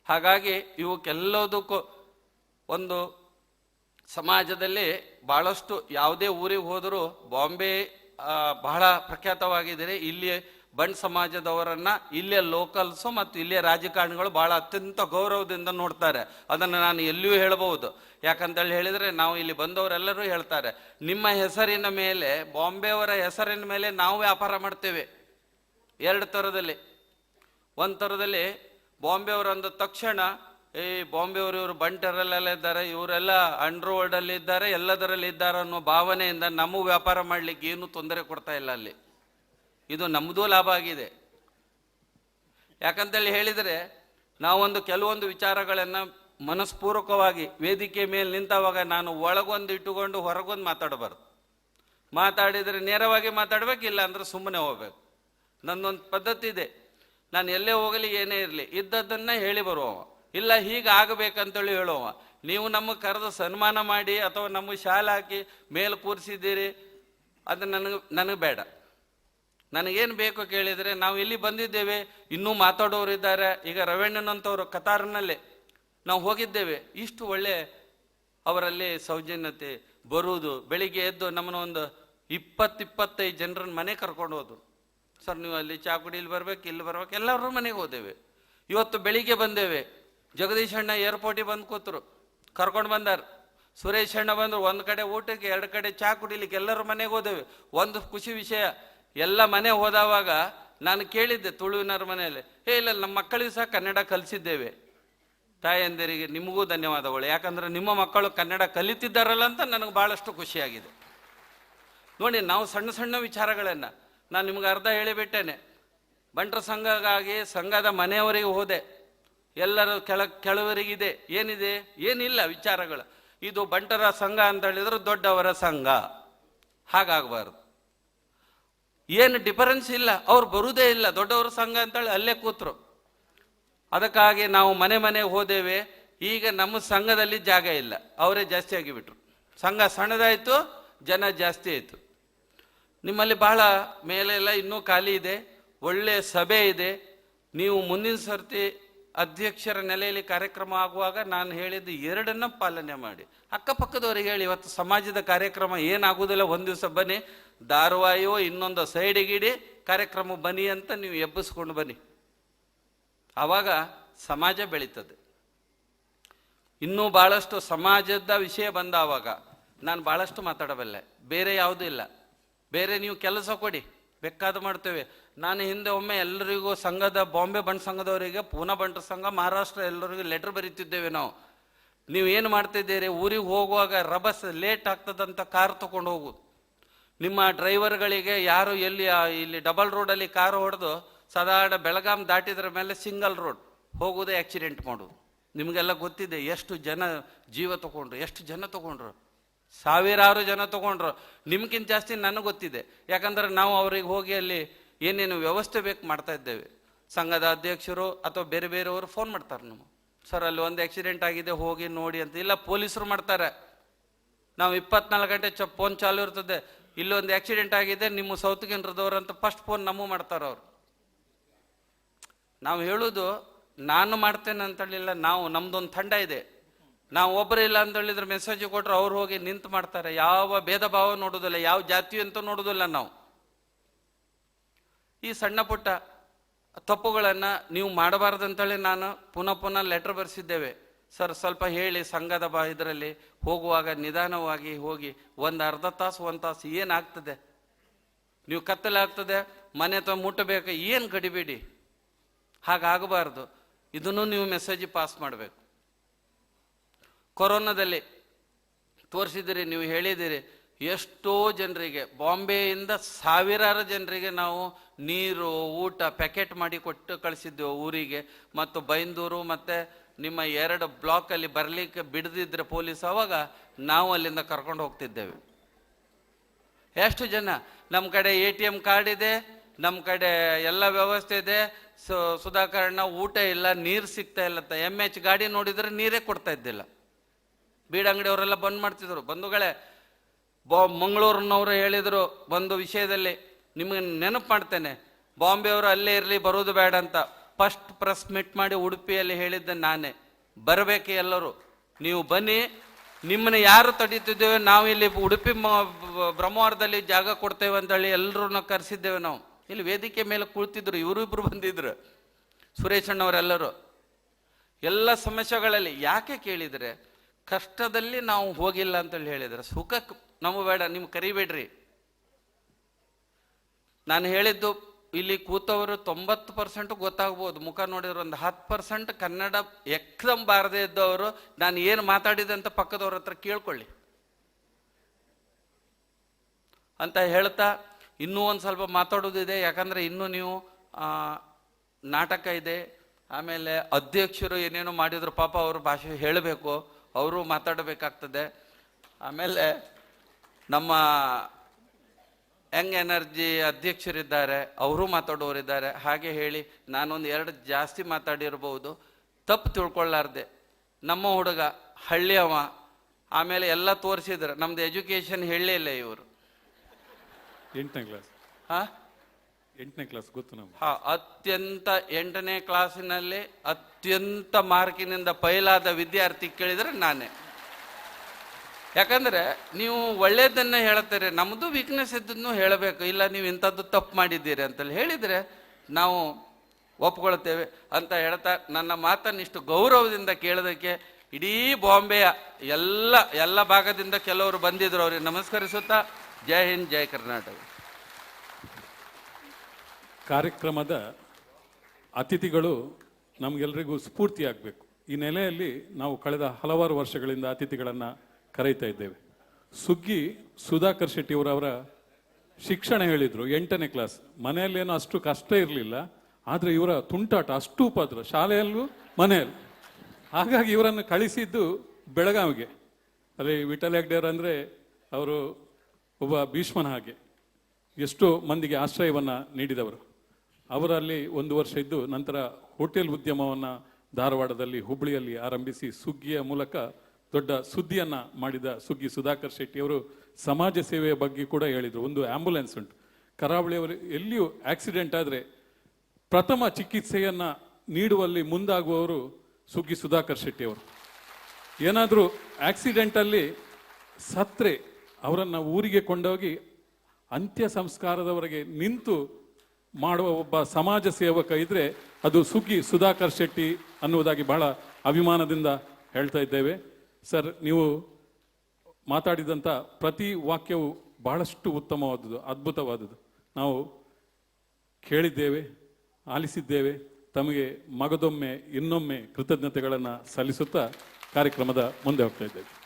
ಹಾಗಾಗಿ ಇವಕ್ಕೆಲ್ಲದಕ್ಕೂ ಒಂದು ಸಮಾಜದಲ್ಲಿ ಭಾಳಷ್ಟು ಯಾವುದೇ ಊರಿಗೆ ಹೋದರೂ ಬಾಂಬೆ ಬಹಳ ಪ್ರಖ್ಯಾತವಾಗಿದ್ದಾರೆ ಇಲ್ಲಿ ಬಂಡ್ ಸಮಾಜದವರನ್ನು ಇಲ್ಲಿಯ ಲೋಕಲ್ಸು ಮತ್ತು ಇಲ್ಲಿಯ ರಾಜಕಾರಣಿಗಳು ಭಾಳ ಅತ್ಯಂತ ಗೌರವದಿಂದ ನೋಡ್ತಾರೆ. ಅದನ್ನು ನಾನು ಎಲ್ಲಿಯೂ ಹೇಳಬಹುದು. ಯಾಕಂತೇಳಿ ಹೇಳಿದರೆ ನಾವು ಇಲ್ಲಿ ಬಂದವರೆಲ್ಲರೂ ಹೇಳ್ತಾರೆ, ನಿಮ್ಮ ಹೆಸರಿನ ಮೇಲೆ, ಬಾಂಬೆಯವರ ಹೆಸರಿನ ಮೇಲೆ ನಾವು ವ್ಯಾಪಾರ ಮಾಡ್ತೇವೆ. ಎರಡು ಥರದಲ್ಲಿ. ಒಂದು ಥರದಲ್ಲಿ ಬಾಂಬೆಯವರು ಅಂದ ತಕ್ಷಣ ಈ ಬಾಂಬೆಯವರು ಇವರು ಬಂಟರಲ್ಲೆಲ್ಲ ಇದ್ದಾರೆ, ಇವರೆಲ್ಲ ಅಂಡರ್ ವರ್ಲ್ಡ್ ಅಲ್ಲಿ ಇದ್ದಾರೆ ಎಲ್ಲದರಲ್ಲಿ ಇದ್ದಾರೆ ಅನ್ನೋ ಭಾವನೆಯಿಂದ ನಮ್ಮ ವ್ಯಾಪಾರ ಮಾಡ್ಲಿಕ್ಕೆ ಏನು ತೊಂದರೆ ಕೊಡ್ತಾ ಇಲ್ಲ ಅಲ್ಲಿ. ಇದು ನಮ್ಮದೂ ಲಾಭ ಆಗಿದೆ. ಯಾಕಂತೇಳಿ ಹೇಳಿದರೆ, ನಾವೊಂದು ಕೆಲವೊಂದು ವಿಚಾರಗಳನ್ನು ಮನಸ್ಪೂರ್ವಕವಾಗಿ ವೇದಿಕೆ ಮೇಲೆ ನಿಂತವಾಗ ನಾನು ಒಳಗೊಂದು ಇಟ್ಟುಕೊಂಡು ಹೊರಗೊಂದು ಮಾತಾಡಬಾರ್ದು. ಮಾತಾಡಿದರೆ ನೇರವಾಗಿ ಮಾತಾಡಬೇಕಿಲ್ಲ ಅಂದ್ರೆ ಸುಮ್ಮನೆ ಹೋಗ್ಬೇಕು. ನನ್ನೊಂದು ಪದ್ಧತಿ ಇದೆ. ನಾನು ಎಲ್ಲೇ ಹೋಗಲಿ ಏನೇ ಇರಲಿ, ಇದ್ದದ್ದನ್ನ ಹೇಳಿ ಬರುವವ. ಇಲ್ಲ, ಹೀಗೆ ಆಗಬೇಕಂತೇಳಿ ಹೇಳುವ ನೀವು ನಮ್ಮ ಕರೆದು ಸನ್ಮಾನ ಮಾಡಿ ಅಥವಾ ನಮ್ಮ ಶಾಲೆ ಹಾಕಿ ಮೇಲೆ ಕೂರಿಸಿದ್ದೀರಿ, ಅದು ನನಗೆ ನನಗೆ ಬೇಡ. ನನಗೇನು ಬೇಕು ಕೇಳಿದರೆ, ನಾವು ಇಲ್ಲಿ ಬಂದಿದ್ದೇವೆ, ಇನ್ನೂ ಮಾತಾಡೋರು ಇದ್ದಾರೆ. ಈಗ ರವಣ್ಣನಂತವರು ಕತಾರ್ನಲ್ಲೇ ನಾವು ಹೋಗಿದ್ದೇವೆ. ಇಷ್ಟು ಒಳ್ಳೆ ಅವರಲ್ಲಿ ಸೌಜನ್ಯತೆ ಬರುವುದು. ಬೆಳಿಗ್ಗೆ ಎದ್ದು ನಮ್ಮನ್ನ ಒಂದು ಇಪ್ಪತ್ತಿಪ್ಪತ್ತೈದು ಜನರನ್ನ ಮನೆ ಕರ್ಕೊಂಡು ಹೋದ್ರು. ಸರ್, ನೀವು ಅಲ್ಲಿ ಚಾ ಕುಡಿಲಿ ಬರ್ಬೇಕು, ಇಲ್ಲಿ ಬರ್ಬೇಕು ಎಲ್ಲರೂ ಮನೆಗೆ ಹೋದೇವೆ. ಇವತ್ತು ಬೆಳಿಗ್ಗೆ ಬಂದೇವೆ. ಜಗದೀಶ್ ಅಣ್ಣ ಏರ್ಪೋರ್ಟಿಗೆ ಬಂದು ಕೂತರು. ಕರ್ಕೊಂಡು ಬಂದಾರ. ಸುರೇಶ್ ಅಣ್ಣ ಬಂದರು. ಒಂದು ಕಡೆ ಊಟಕ್ಕೆ, ಎರಡು ಕಡೆ ಚಾ ಕುಡಿಲಿಕ್ಕೆ ಎಲ್ಲರೂ ಮನೆಗೆ ಹೋದೇವೆ. ಒಂದು ಖುಷಿ ವಿಷಯ, ಎಲ್ಲ ಮನೆ ಹೋದವಾಗ ನಾನು ಕೇಳಿದ್ದೆ ತುಳುವಿನವ್ರ ಮನೆಯಲ್ಲಿ ಏ ಇಲ್ಲ ನಮ್ಮ ಮಕ್ಕಳಿಗೆ ಸಹ ಕನ್ನಡ ಕಲಿಸಿದ್ದೇವೆ. ತಾಯಂದಿರಿಗೆ ನಿಮಗೂ ಧನ್ಯವಾದಗಳು. ಯಾಕಂದ್ರೆ ನಿಮ್ಮ ಮಕ್ಕಳು ಕನ್ನಡ ಕಲಿತಿದ್ದಾರಲ್ಲ ಅಂತ ನನಗೆ ಭಾಳಷ್ಟು ಖುಷಿಯಾಗಿದೆ. ನೋಡಿ, ನಾವು ಸಣ್ಣ ಸಣ್ಣ ವಿಚಾರಗಳನ್ನು ನಾನು ನಿಮ್ಗೆ ಅರ್ಧ ಹೇಳಿಬಿಟ್ಟೇನೆ. ಬಂಟ್ರ ಸಂಘಕ್ಕಾಗಿ ಸಂಘದ ಮನೆಯವರಿಗೆ ಹೋದೆ. ಎಲ್ಲರೂ ಕೆಳ ಕೆಳವರಿಗಿದೆ ಏನಿದೆ? ಏನಿಲ್ಲ ವಿಚಾರಗಳು. ಇದು ಬಂಟರ ಸಂಘ ಅಂತ ಹೇಳಿದ್ರೆ ದೊಡ್ಡವರ ಸಂಘ. ಹಾಗಾಗಬಾರ್ದು. ಏನು ಡಿಫರೆನ್ಸ್ ಇಲ್ಲ. ಅವ್ರು ಬರುವುದೇ ಇಲ್ಲ. ದೊಡ್ಡವರ ಸಂಘ ಅಂತೇಳಿ ಅಲ್ಲೇ ಕೂತ್ರು. ಅದಕ್ಕಾಗಿ ನಾವು ಮನೆ ಮನೆ ಹೋದೇವೆ. ಈಗ ನಮ್ಮ ಸಂಘದಲ್ಲಿ ಜಾಗ ಇಲ್ಲ. ಅವರೇ ಜಾಸ್ತಿ ಆಗಿಬಿಟ್ರು ಸಂಘ ಸಣ್ಣದಾಯಿತು, ಜನ ಜಾಸ್ತಿ ಆಯಿತು. ನಿಮ್ಮಲ್ಲಿ ಬಹಳ ಮೇಲೆಲ್ಲ ಇನ್ನೂ ಖಾಲಿ ಇದೆ ಒಳ್ಳೆಯ ಸಭೆ ಇದೆ. ನೀವು ಮುಂದಿನ ಸರ್ತಿ ಅಧ್ಯಕ್ಷರ ನೆಲೆಯಲ್ಲಿ ಕಾರ್ಯಕ್ರಮ ಆಗುವಾಗ ನಾನು ಹೇಳಿದ್ದು ಎರಡನ್ನ ಪಾಲನೆ ಮಾಡಿ. ಅಕ್ಕಪಕ್ಕದವ್ರಿಗೆ ಹೇಳಿ, ಇವತ್ತು ಸಮಾಜದ ಕಾರ್ಯಕ್ರಮ ಏನಾಗುವುದಿಲ್ಲ, ಒಂದು ದಿವಸ ಬನ್ನಿ, ಧಾರವಾಹಿಯೋ ಇನ್ನೊಂದು ಸೈಡಿಗಿಡಿ ಕಾರ್ಯಕ್ರಮ ಬನ್ನಿ ಅಂತ ನೀವು ಎಬ್ಬಿಸ್ಕೊಂಡು ಬನ್ನಿ. ಆವಾಗ ಸಮಾಜ ಬೆಳೀತದೆ. ಇನ್ನೂ ಭಾಳಷ್ಟು ಸಮಾಜದ ವಿಷಯ ಬಂದಾವಾಗ ನಾನು ಭಾಳಷ್ಟು ಮಾತಾಡಬಲ್ಲೆ, ಬೇರೆ ಯಾವುದೂ ಇಲ್ಲ. ಬೇರೆ ನೀವು ಕೆಲಸ ಕೊಡಿ, ಬೇಕಾದ ಮಾಡ್ತೇವೆ. ನಾನು ಹಿಂದೆ ಒಮ್ಮೆ ಎಲ್ಲರಿಗೂ ಸಂಘದ, ಬಾಂಬೆ ಬಂಡ್ ಸಂಘದವರಿಗೆ, ಪೂನಾ ಬಂಡ ಸಂಘ, ಮಹಾರಾಷ್ಟ್ರ ಎಲ್ಲರಿಗೂ ಲೆಟರ್ ಬರೀತಿದ್ದೇವೆ ನಾವು. ನೀವು ಏನು ಮಾಡ್ತಿದ್ದೀರಿ? ಊರಿಗೆ ಹೋಗುವಾಗ ರಭಸ್ ಲೇಟ್ ಆಗ್ತದಂತ ಕಾರ್ ತಗೊಂಡು ಹೋಗು. ನಿಮ್ಮ ಡ್ರೈವರ್ಗಳಿಗೆ ಯಾರು ಎಲ್ಲಿ ಇಲ್ಲಿ ಡಬಲ್ ರೋಡಲ್ಲಿ ಕಾರು ಹೊಡೆದು ಸಾಧಾರಣ ಬೆಳಗಾಂ ದಾಟಿದ್ರ ಮೇಲೆ ಸಿಂಗಲ್ ರೋಡ್ ಹೋಗೋದೇ ಆಕ್ಸಿಡೆಂಟ್ ಮಾಡೋದು. ನಿಮಗೆಲ್ಲ ಗೊತ್ತಿದೆ ಎಷ್ಟು ಜನ ಜೀವ ತಗೊಂಡ್ರು, ಎಷ್ಟು ಜನ ತಗೊಂಡ್ರು? ಸಾವಿರಾರು ಜನ ತಗೊಂಡ್ರು. ನಿಮ್ಗಿಂತ ಜಾಸ್ತಿ ನನಗೆ ಗೊತ್ತಿದೆ. ಯಾಕಂದ್ರೆ ನಾವು ಅವ್ರಿಗೆ ಹೋಗಿ ಅಲ್ಲಿ ಏನೇನು ವ್ಯವಸ್ಥೆ ಬೇಕು ಮಾಡ್ತಾ ಇದ್ದೇವೆ. ಸಂಘದ ಅಧ್ಯಕ್ಷರು ಅಥವಾ ಬೇರೆ ಬೇರೆಯವರು ಫೋನ್ ಮಾಡ್ತಾರೆ ನಮ್ಮ ಸರ್ ಅಲ್ಲಿ ಒಂದು ಆಕ್ಸಿಡೆಂಟ್ ಆಗಿದೆ, ಹೋಗಿ ನೋಡಿ ಅಂತ. ಇಲ್ಲ, ಪೊಲೀಸರು ಮಾಡ್ತಾರೆ. ನಾವು ಇಪ್ಪತ್ನಾಲ್ಕು ಗಂಟೆ ಚ ಫೋನ್ ಚಾಲು ಇರ್ತದೆ. ಇಲ್ಲೊಂದು ಆಕ್ಸಿಡೆಂಟ್ ಆಗಿದೆ, ನಿಮ್ಮ ಸೌತ್ ಕೇಂದ್ರದವ್ರು ಅಂತ ಫಸ್ಟ್ ಫೋನ್ ನಮಗೂ ಮಾಡ್ತಾರೆ ಅವ್ರು. ನಾವು ಹೇಳೋದು, ನಾನು ಮಾಡ್ತೇನೆ ಅಂತ ಹೇಳಿಲ್ಲ, ನಾವು ನಮ್ದೊಂದು ತಂಡ ಇದೆ. ನಾವು ಒಬ್ಬರು ಇಲ್ಲ ಅಂತ ಹೇಳಿದ್ರೆ ಮೆಸೇಜ್ ಕೊಟ್ಟರೆ ಅವ್ರು ಹೋಗಿ ನಿಂತು ಮಾಡ್ತಾರೆ. ಯಾವ ಭೇದ ಭಾವ ನೋಡೋದಿಲ್ಲ ಯಾವ ಜಾತಿ ಅಂತ ನೋಡೋದಿಲ್ಲ ನಾವು. ಈ ಸಣ್ಣ ಪುಟ್ಟ ತಪ್ಪುಗಳನ್ನು ನೀವು ಮಾಡಬಾರ್ದಂತೇಳಿ ನಾನು ಪುನಃ ಪುನಃ ಲೆಟರ್ ಬರೆಸಿದ್ದೇವೆ. ಸರ್ ಸ್ವಲ್ಪ ಹೇಳಿ ಸಂಘದ ಬಾ, ಇದರಲ್ಲಿ ಹೋಗುವಾಗ ನಿಧಾನವಾಗಿ ಹೋಗಿ ಒಂದು ಅರ್ಧ ತಾಸು, ಒಂದು ತಾಸು ಏನಾಗ್ತದೆ? ನೀವು ಕತ್ತಲಾಗ್ತದೆ ಮನೆ ತ ಮುಟ್ಟಬೇಕು, ಏನು ಕಡಿಬೇಡಿ ಹಾಗಾಗಬಾರ್ದು. ಇದನ್ನು ನೀವು ಮೆಸೇಜ್ ಪಾಸ್ ಮಾಡಬೇಕು. ಕೊರೋನಾದಲ್ಲಿ ತೋರಿಸಿದಿರಿ ನೀವು ಹೇಳಿದಿರಿ ಎಷ್ಟೋ ಜನರಿಗೆ, ಬಾಂಬೆಯಿಂದ ಸಾವಿರಾರು ಜನರಿಗೆ ನಾವು ನೀರು, ಊಟ, ಪ್ಯಾಕೆಟ್ ಮಾಡಿ ಕೊಟ್ಟು ಕಳಿಸಿದ್ದೆವು ಊರಿಗೆ. ಮತ್ತು ಬೈಂದೂರು ಮತ್ತು ನಿಮ್ಮ ಎರಡು ಬ್ಲಾಕಲ್ಲಿ ಬರಲಿಕ್ಕೆ ಬಿಡದಿದ್ರೆ ಪೊಲೀಸ್ ಆವಾಗ ನಾವು ಅಲ್ಲಿಂದ ಕರ್ಕೊಂಡು ಹೋಗ್ತಿದ್ದೇವೆ. ಎಷ್ಟು ಜನ? ನಮ್ಮ ಕಡೆ ಎ ಟಿ ಎಂ ಕಾರ್ಡ್ ಇದೆ, ನಮ್ಮ ಕಡೆ ಎಲ್ಲ ವ್ಯವಸ್ಥೆ ಇದೆ, ಸೊ ಸುಧಾಕರಣ ಊಟ ಇಲ್ಲ, ನೀರು ಸಿಗ್ತಾ ಇಲ್ಲ ಎಂ ಎಚ್ ಗಾಡಿ ನೋಡಿದರೆ ನೀರೇ ಕೊಡ್ತಾ ಇದ್ದಿಲ್ಲ. ಬೀಡ್ ಅಂಗಡಿಯವರೆಲ್ಲ ಬಂದ್ ಮಾಡ್ತಿದ್ರು. ಬಂಧುಗಳೇ, ಬಾ, ಮಂಗಳೂರಿನವರು ಹೇಳಿದರು ಬಂದು ವಿಷಯದಲ್ಲಿ, ನಿಮಗೆ ನೆನಪು ಮಾಡ್ತೇನೆ, ಬಾಂಬೆಯವರು ಅಲ್ಲೇ ಇರಲಿ ಬರೋದು ಬೇಡ ಅಂತ. ಫಸ್ಟ್ ಪ್ರೆಸ್ ಮೀಟ್ ಮಾಡಿ ಉಡುಪಿಯಲ್ಲಿ ಹೇಳಿದ್ದೆ ನಾನೇ. ಬರಬೇಕು ಎಲ್ಲರೂ? ನೀವು ಬನ್ನಿ, ನಿಮ್ಮನ್ನ ಯಾರು ತಡೀತಿದ್ದೇವೆ, ನಾವು ಇಲ್ಲಿ ಉಡುಪಿ ಬ್ರಹ್ಮವಾರದಲ್ಲಿ ಜಾಗ ಕೊಡ್ತೇವೆ ಅಂತೇಳಿ ಎಲ್ಲರೂ ಕರೆಸಿದ್ದೇವೆ ನಾವು. ಇಲ್ಲಿ ವೇದಿಕೆ ಮೇಲೆ ಕುಳಿತಿದ್ರು ಇವರು ಇಬ್ರು ಬಂದಿದ್ರು, ಸುರೇಶಣ್ಣವರೆಲ್ಲರೂ. ಎಲ್ಲ ಸಮಸ್ಯೆಗಳಲ್ಲಿ ಯಾಕೆ ಕೇಳಿದರೆ ಕಷ್ಟದಲ್ಲಿ ನಾವು ಹೋಗಿಲ್ಲ ಅಂತೇಳಿ ಹೇಳಿದರೆ. ಸುಖಕ್ಕೆ ನಮಗೆ ಬೇಡ, ನಿಮ್ಗೆ ಕರಿಬೇಡ್ರಿ. ನಾನು ಹೇಳಿದ್ದು, ಇಲ್ಲಿ ಕೂತವರು ತೊಂಬತ್ತು ಪರ್ಸೆಂಟ್ ಗೊತ್ತಾಗ್ಬೋದು. ಮುಖ ನೋಡಿದ್ರೆ ಒಂದು ಹತ್ತು ಪರ್ಸೆಂಟ್ ಕನ್ನಡ ಎಕ್ದಮ್ ಬಾರದೇ ಇದ್ದವರು. ನಾನು ಏನು ಮಾತಾಡಿದೆ ಅಂತ ಪಕ್ಕದವ್ರ ಹತ್ರ ಕೇಳ್ಕೊಳ್ಳಿ. ಅಂತ ಹೇಳ್ತಾ, ಇನ್ನೂ ಒಂದು ಸ್ವಲ್ಪ ಮಾತಾಡೋದಿದೆ. ಯಾಕಂದ್ರೆ ಇನ್ನೂ ನೀವು ನಾಟಕ ಇದೆ. ಆಮೇಲೆ ಅಧ್ಯಕ್ಷರು ಏನೇನೋ ಮಾಡಿದ್ರು ಪಾಪ ಅವರು ಭಾಷೆ ಹೇಳಬೇಕು. ಅವರು ಮಾತಾಡಬೇಕಾಗ್ತದೆ. ಆಮೇಲೆ ನಮ್ಮ ಯಂಗ್ ಎನರ್ಜಿ ಅಧ್ಯಕ್ಷರಿದ್ದಾರೆ ಅವರು ಮಾತಾಡೋರಿದ್ದಾರೆ. ಹಾಗೆ ಹೇಳಿ ನಾನೊಂದು ಎರಡು ಜಾಸ್ತಿ ಮಾತಾಡಿರ್ಬೋದು. ತಪ್ಪು ತಿಳ್ಕೊಳ್ಳಾರ್ದೆ. ನಮ್ಮ ಹುಡುಗ ಹಳ್ಳಿಯವ ಆಮೇಲೆ ಎಲ್ಲ ತೋರಿಸಿದ್ರು. ನಮ್ದು ಎಜುಕೇಶನ್ ಹೇಳಲೇ ಇಲ್ಲ ಇವರು. ಎಂಟನೇ ಕ್ಲಾಸ್. ಹಾ? ಎಂಟನೇ ಕ್ಲಾಸ್ ಗೊತ್ತು ನಮ್ಗೆ? ಹಾ, ಅತ್ಯಂತ ಎಂಟನೇ ಕ್ಲಾಸಿನಲ್ಲಿ ಅತ್ಯಂತ ಮಾರ್ಕಿನಿಂದ ಫೈಲಾದ ವಿದ್ಯಾರ್ಥಿ ಕೇಳಿದ್ರೆ ನಾನೇ. ಯಾಕಂದ್ರೆ ನೀವು ಒಳ್ಳೇದನ್ನ ಹೇಳ್ತಾರೆ ನಮ್ಮದು ವೀಕ್ನೆಸ್ ಇದ್ದನ್ನು ಹೇಳಬೇಕು, ಇಲ್ಲ ನೀವು ಇಂಥದ್ದು ತಪ್ಪು ಮಾಡಿದ್ದೀರಿ ಅಂತೇಳಿ ಹೇಳಿದರೆ ನಾವು ಒಪ್ಕೊಳ್ತೇವೆ ಅಂತ ಹೇಳ್ತಾ ನನ್ನ ಮಾತನ್ನು ಇಷ್ಟು ಗೌರವದಿಂದ ಕೇಳೋದಕ್ಕೆ ಇಡೀ ಬಾಂಬೆಯ ಎಲ್ಲ ಎಲ್ಲ ಭಾಗದಿಂದ ಕೆಲವರು ಬಂದಿದ್ರು ಅವ್ರಿಗೆ ನಮಸ್ಕರಿಸುತ್ತಾ, ಜೈ ಹಿಂದ್, ಜೈ ಕರ್ನಾಟಕ. ಕಾರ್ಯಕ್ರಮದ ಅತಿಥಿಗಳು ನಮಗೆಲ್ಲರಿಗೂ ಸ್ಫೂರ್ತಿಯಾಗಬೇಕು. ಈ ನೆಲೆಯಲ್ಲಿ ನಾವು ಕಳೆದ ಹಲವಾರು ವರ್ಷಗಳಿಂದ ಅತಿಥಿಗಳನ್ನು ಕರೀತಾ ಇದ್ದೇವೆ. ಸುಗ್ಗಿ ಸುಧಾಕರ್ ಶೆಟ್ಟಿಯವರವರ ಶಿಕ್ಷಣ ಹೇಳಿದರು ಎಂಟನೇ ಕ್ಲಾಸ್. ಮನೆಯಲ್ಲೇನೋ ಅಷ್ಟು ಕಷ್ಟ ಇರಲಿಲ್ಲ, ಆದರೆ ಇವರ ತುಂಟಾಟ ಅಷ್ಟು ಉಪದ್ರ. ಶಾಲೆಯಲ್ಲೂ ಮನೆಯಲ್ಲೂ. ಹಾಗಾಗಿ ಇವರನ್ನು ಕಳಿಸಿದ್ದು ಬೆಳಗಾವಿಗೆ. ಅಲ್ಲಿ ವಿಠಲ್ ಹೆಗ್ಡೇರ್ ಅಂದರೆ ಅವರು ಒಬ್ಬ ಭೀಷ್ಮನ ಹಾಗೆ. ಎಷ್ಟೋ ಮಂದಿಗೆ ಆಶ್ರಯವನ್ನು ನೀಡಿದವರು. ಅವರಲ್ಲಿ ಒಂದು ವರ್ಷ ಇದ್ದು ನಂತರ ಹೋಟೆಲ್ ಉದ್ಯಮವನ್ನು ಧಾರವಾಡದಲ್ಲಿ ಹುಬ್ಬಳ್ಳಿಯಲ್ಲಿ ಆರಂಭಿಸಿ ಸುಗ್ಗಿಯ ಮೂಲಕ ದೊಡ್ಡ ಸುದ್ದಿಯನ್ನು ಮಾಡಿದ ಸುಗ್ಗಿ ಸುಧಾಕರ್ ಶೆಟ್ಟಿ ಅವರು ಸಮಾಜ ಸೇವೆಯ ಬಗ್ಗೆ ಕೂಡ ಹೇಳಿದರು. ಒಂದು ಆಂಬ್ಯುಲೆನ್ಸ್ ಉಂಟು. ಕರಾವಳಿಯವರು ಎಲ್ಲಿಯೂ ಆಕ್ಸಿಡೆಂಟ್ ಆದರೆ ಪ್ರಥಮ ಚಿಕಿತ್ಸೆಯನ್ನು ನೀಡುವಲ್ಲಿ ಮುಂದಾಗುವವರು ಸುಗ್ಗಿ ಸುಧಾಕರ್ ಶೆಟ್ಟಿಯವರು ಏನಾದರೂ ಆಕ್ಸಿಡೆಂಟಲ್ಲಿ ಸತ್ರೆ ಅವರನ್ನು ಊರಿಗೆ ಕೊಂಡೋಗಿ ಅಂತ್ಯ ಸಂಸ್ಕಾರದವರೆಗೆ ನಿಂತು ಮಾಡುವ ಒಬ್ಬ ಸಮಾಜ ಸೇವಕ ಇದ್ರೆ ಅದು ಸುಗ್ಗಿ ಸುಧಾಕರ್ ಶೆಟ್ಟಿ ಅನ್ನುವುದಾಗಿ ಬಹಳ ಅಭಿಮಾನದಿಂದ ಹೇಳ್ತಾ ಇದ್ದೇವೆ. ಸರ್, ನೀವು ಮಾತಾಡಿದಂಥ ಪ್ರತಿ ವಾಕ್ಯವು ಬಹಳಷ್ಟು ಉತ್ತಮವಾದದ್ದು, ಅದ್ಭುತವಾದದ್ದು. ನಾವು ಕೇಳಿದ್ದೇವೆ, ಆಲಿಸಿದ್ದೇವೆ, ತಮಗೆ ಮಗದೊಮ್ಮೆ ಇನ್ನೊಮ್ಮೆ ಕೃತಜ್ಞತೆಗಳನ್ನು ಸಲ್ಲಿಸುತ್ತಾ ಕಾರ್ಯಕ್ರಮದ ಮುಂದೆ ಹೋಗ್ತಾ ಇದ್ದೇವೆ.